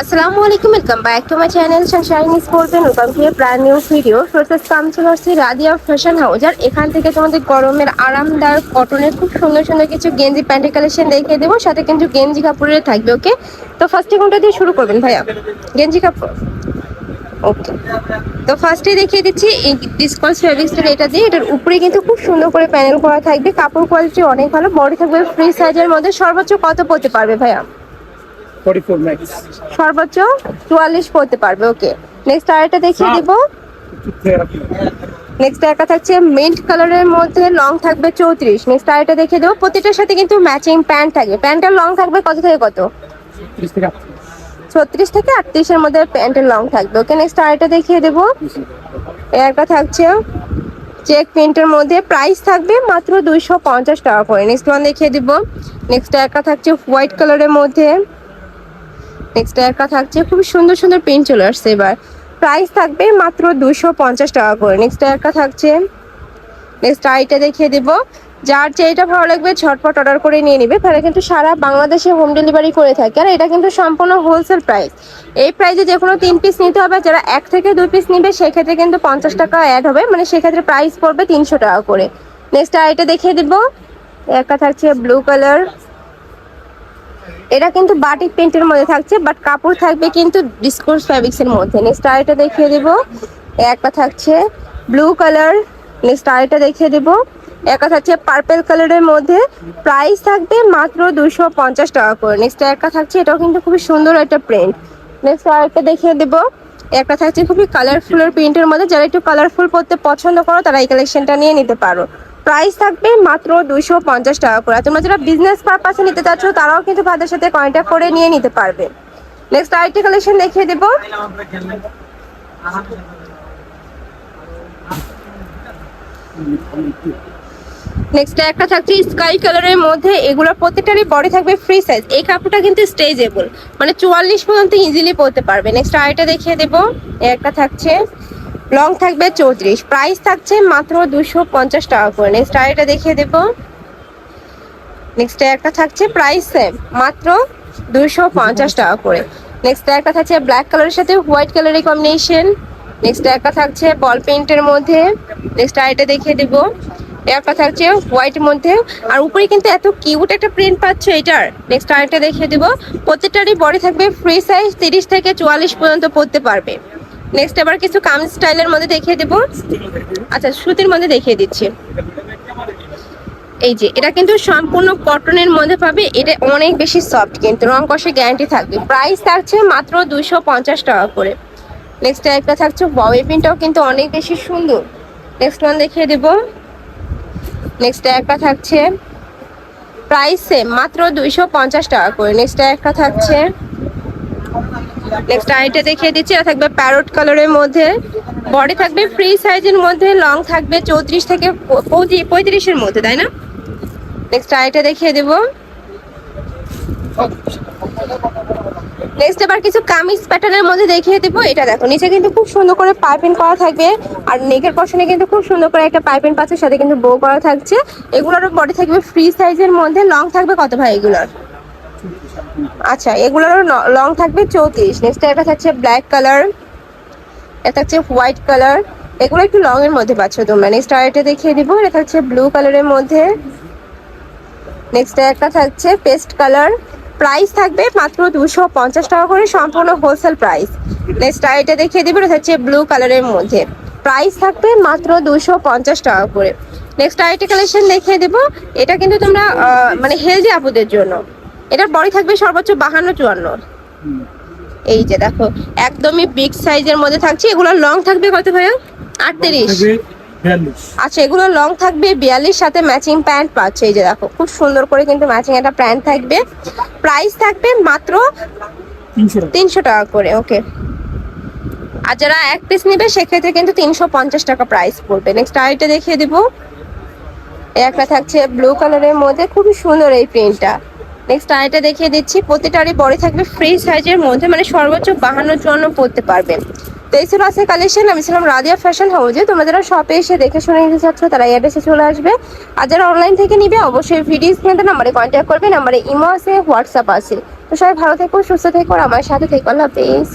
আসসালামু আলাইকুম welcome back to my channel Sunshine Sports and welcome to a brand new video process কাম চলে আসছে রাদিয়া ফ্যাশন হাউস আর এখান থেকে তোমাদের গরমের আরামদায়ক কটনের খুব সুন্দর সুন্দর কিছু গেঞ্জি প্যান্টের কালেকশন দেখিয়ে দেবো, সাথে কিন্তু গেঞ্জি কাপড়ের থাকবে ওকে তো ফার্স্টে কোনটা দিয়ে শুরু করবেন ভাইয়া? গেঞ্জি কাপড়। ওকে তো ফার্স্টে দেখিয়ে দিচ্ছি এই ডিসকাউন্ট ফেব্রিক্সটা এটা দিয়ে, এটার উপরে কিন্তু খুব সুন্দর করে প্যানেল করা থাকবে, কাপড় কোয়ালিটি অনেক ভালো, বডি থাকবে ফ্রি সাইজের মধ্যে, সর্বোচ্চ কত পড়তে পারবে ভাইয়া? 44 max. সর্বোচ্চ চুয়াল্লিশ পড়তে পারবে ওকে নেক্সট আরেকটা দেখিয়ে দিব। নেক্সট একটা থাকছে মিন্ট কালারের মধ্যে লং থাকবে চৌত্রিশ। নেক্সট আরেকটা দেখিয়ে দেবো। প্রতিটার সাথে কিন্তু ম্যাচিং প্যান্ট থাকবে প্যান্টের লং থাকবে কত থেকে কত? 30 থেকে 38 ছত্রিশ থেকে আটত্রিশের মধ্যে প্যান্টের লং থাকবে ওকে নেক্সট আরেকটা দেখিয়ে দেবো। একটা থাকছে চেক প্রিন্টের মধ্যে প্রাইস থাকবে মাত্র দুইশো পঞ্চাশ টাকা করে। নেক্সট ওয়ান দেখিয়ে দিব। নেক্সট একটা থাকছে হোয়াইট কালারের মধ্যে নেক্সট একটা থাকছে খুব সুন্দর সুন্দর প্রিন্ট চলে আসছে এবার। প্রাইস থাকবে মাত্র দুশো পঞ্চাশ টাকা করে। নেক্সট একটা থাকছে নেক্সট আইটা দেখিয়ে দিব। যার যেটা ভালো লাগবে, ঝটপট অর্ডার করে নিয়ে নিবে। তাহলে কিন্তু সারা বাংলাদেশে হোম ডেলিভারি করে থাকে। আর এটা কিন্তু সম্পূর্ণ হোলসেল প্রাইস এই প্রাইসে যে কোনো তিন পিস নিতে হবে। যারা এক থেকে দুই পিস নিবে, সেক্ষেত্রে কিন্তু পঞ্চাশ টাকা অ্যাড হবে। মানে সেক্ষেত্রে প্রাইস পড়বে তিনশো টাকা করে। নেক্সট আইটা দেখিয়ে দিব। একটা থাকছে ব্লু কালার এটা কিন্তু বাটিক প্রিন্টের মধ্যে থাকছে বাট কাপড় থাকবে কিন্তু ডিসকোর্স ফ্যাব্রিক্স এর মধ্যে। নেক্সট আরেকটা দেখিয়ে দেবো। একটা থাকছে ব্লু কালার নেক্সট আরেকটা দেখিয়ে দেবো। একটা থাকছে পার্পেল কালারের মধ্যে। প্রাইস থাকবে মাত্র দুশো পঞ্চাশ টাকা করে। নেক্সট একটা থাকছে, এটাও কিন্তু খুবই সুন্দর একটা প্রিন্ট নেক্সট আরেকটা দেখিয়ে দেবো। একটা থাকছে খুবই কালারফুলের প্রিন্টের মধ্যে। যারা একটু কালারফুল পরতে পছন্দ করো, তারা এই কালেকশনটা নিয়ে নিতে পারো। প্রাইস থাকবে মাত্র দুইশো পঞ্চাশ টাকা করে। তোমরা যারা বিজনেস পারপাসে নিতে চাচ্ছ, তারাও কিন্তু তাদের সাথে কন্ট্যাক্ট করে নিয়ে নিতে পারবে। নেক্সট আরেকটি কালেকশন দেখিয়ে দেবো। নেক্সট একটা থাকছে স্কাই কালারের মধ্যে। এগুলো প্রত্যেকটারই বডি থাকবে ফ্রি সাইজ এই কাপড়টা কিন্তু স্ট্রেচেবল মানে চুয়াল্লিশ পর্যন্ত ইজিলি পরতে পারবে। নেক্সট আরেকটা দেখিয়ে দেবো। একটা থাকছে লং থাকবে চৌত্রিশ। প্রাইস থাকছে মাত্র দুশো পঞ্চাশ টাকা করে। নেক্সট আরেকটা দেখিয়ে দেবো। নেক্সট একটা থাকছে প্রাইস সেম মাত্র দুশো পঞ্চাশ টাকা করে। নেক্সট একটা থাকছে ব্ল্যাক কালারের সাথে হোয়াইট কালারের কম্বিনেশন নেক্সট একটা থাকছে বল পেন্টের মধ্যে। নেক্সট আরেকটা দেখিয়ে দেবো। একটা থাকছে হোয়াইট মধ্যে। আর উপরে কিন্তু এত কিউট একটা প্রিন্ট পাচ্ছ এটার। নেক্সট আরেকটা দেখিয়ে দেবো। প্রত্যেকটারই বডি থাকবে ফ্রি সাইজ তিরিশ থেকে চুয়াল্লিশ পর্যন্ত পড়তে পারবে। নেক্সট এবার কিছু কাম স্টাইলের মধ্যে দেখিয়ে দেবো। আচ্ছা সুতির মধ্যে দেখিয়ে দিচ্ছি। এই যে, এটা কিন্তু সম্পূর্ণ কটনের মধ্যে পাবে। এটা অনেক বেশি সফট কিন্তু, রং কষে গ্যারান্টি থাকবে। প্রাইস থাকছে মাত্র দুশো পঞ্চাশ টাকা করে। নেক্সট একটা থাকছে ববি প্রিন্টটাও কিন্তু অনেক বেশি সুন্দর। নেক্সট ওয়ান দেখিয়ে দেবো। নেক্সট একটা থাকছে প্রাইস সেম মাত্র দুইশো পঞ্চাশ টাকা করে। নেক্সট একটা থাকছে নেক্সট আইটা দেখিয়ে দিচ্ছি, এটা থাকবে প্যারোট কালারের মধ্যে। বডি থাকবে ফ্রি সাইজের মধ্যে লং থাকবে চৌত্রিশ থেকে পঁয়ত্রিশের মধ্যে, তাই না? নেক্সট আইটা দেখিয়ে দেবো। নেক্সট এবার কিছু কামিজ প্যাটার্নের মধ্যে দেখিয়ে দেবো। এটা দেখো, নিচে কিন্তু খুব সুন্দর করে পাইপিং করা থাকবে, আর নেকের পশনে কিন্তু খুব সুন্দর করে একটা পাইপিং পাচ্ছে, সাথে কিন্তু বো করা থাকছে। এগুলোরও বডি থাকবে ফ্রি সাইজের মধ্যে লং থাকবে কত ভাই এগুলোর? আচ্ছা এগুলোরও লং থাকবে চৌত্রিশ। নেক্সট একটা থাকছে ব্ল্যাক কালার এটা থাকছে হোয়াইট কালার এগুলো একটু লং এর মধ্যে পাচ্ছ তোমরা। নেক্সট আরেকটা দেখিয়ে দিব, এটা থাকছে ব্লু কালারের মধ্যে। নেক্সট একটা থাকছে পেস্ট কালার প্রাইস থাকবে মাত্র দুশো পঞ্চাশ টাকা করে, সম্পূর্ণ হোলসেল প্রাইস নেক্সট আইটা দেখিয়ে দিবে, এটা হচ্ছে ব্লু কালারের মধ্যে। প্রাইস থাকবে মাত্র দুশো পঞ্চাশ টাকা করে। নেক্সট আইটা কালেকশন দেখিয়ে দেবো, এটা কিন্তু তোমরা মানে হেলদি আপুদের জন্য। এটার বডি থাকবে সর্বোচ্চ বাহান্ন চুয়ান্ন। এই যে দেখো একদমই বিগ সাইজের মধ্যে থাকছে। এগুলো লং থাকবে কত ভাইয়া? আটত্রিশ। আচ্ছা এগুলো লং থাকবে বিয়াল্লিশ সাথে ম্যাচিং প্যান্ট পাচ্ছে। এই যে দেখো খুব সুন্দর করে কিন্তু ম্যাচিং একটা প্যান্ট থাকবে। প্রাইস থাকবে মাত্র 300 তিনশো টাকা করে ওকে আর যারা এক পিস নেবে সেক্ষেত্রে কিন্তু তিনশো পঞ্চাশ টাকা প্রাইস পড়বে। নেক্সট আরেকটা দেখিয়ে দিব। একটা থাকছে ব্লু কালারের মধ্যে। খুবই সুন্দর এই প্রিন্টটা নেক্সট আরেকটা দেখিয়ে দিচ্ছি। প্রতিটারই বড়ি থাকবে ফ্রি সাইজের মধ্যে মানে সর্বোচ্চ বাহান্ন চুয়ান্ন পরতে পারবে। তো এই ছিল কালেকশন আমি ছিলাম রাদিয়া ফ্যাশন হাউজে তোমরা যারা শপে এসে দেখে শুনে নিতে চাচ্ছ, তারা অ্যাড্রেসে চলে আসবে। আর যারা অনলাইন থেকে নিবে, অবশ্যই ভিডিও স্ক্রিনে নাম্বারে কন্ট্যাক্ট করবে নাম্বারে ইমো আছে হোয়াটসঅ্যাপ আছে। তো সবাই ভালো থেকো, সুস্থ থেকো আমার সাথে থেকো। আল্লাহ হাফেজ।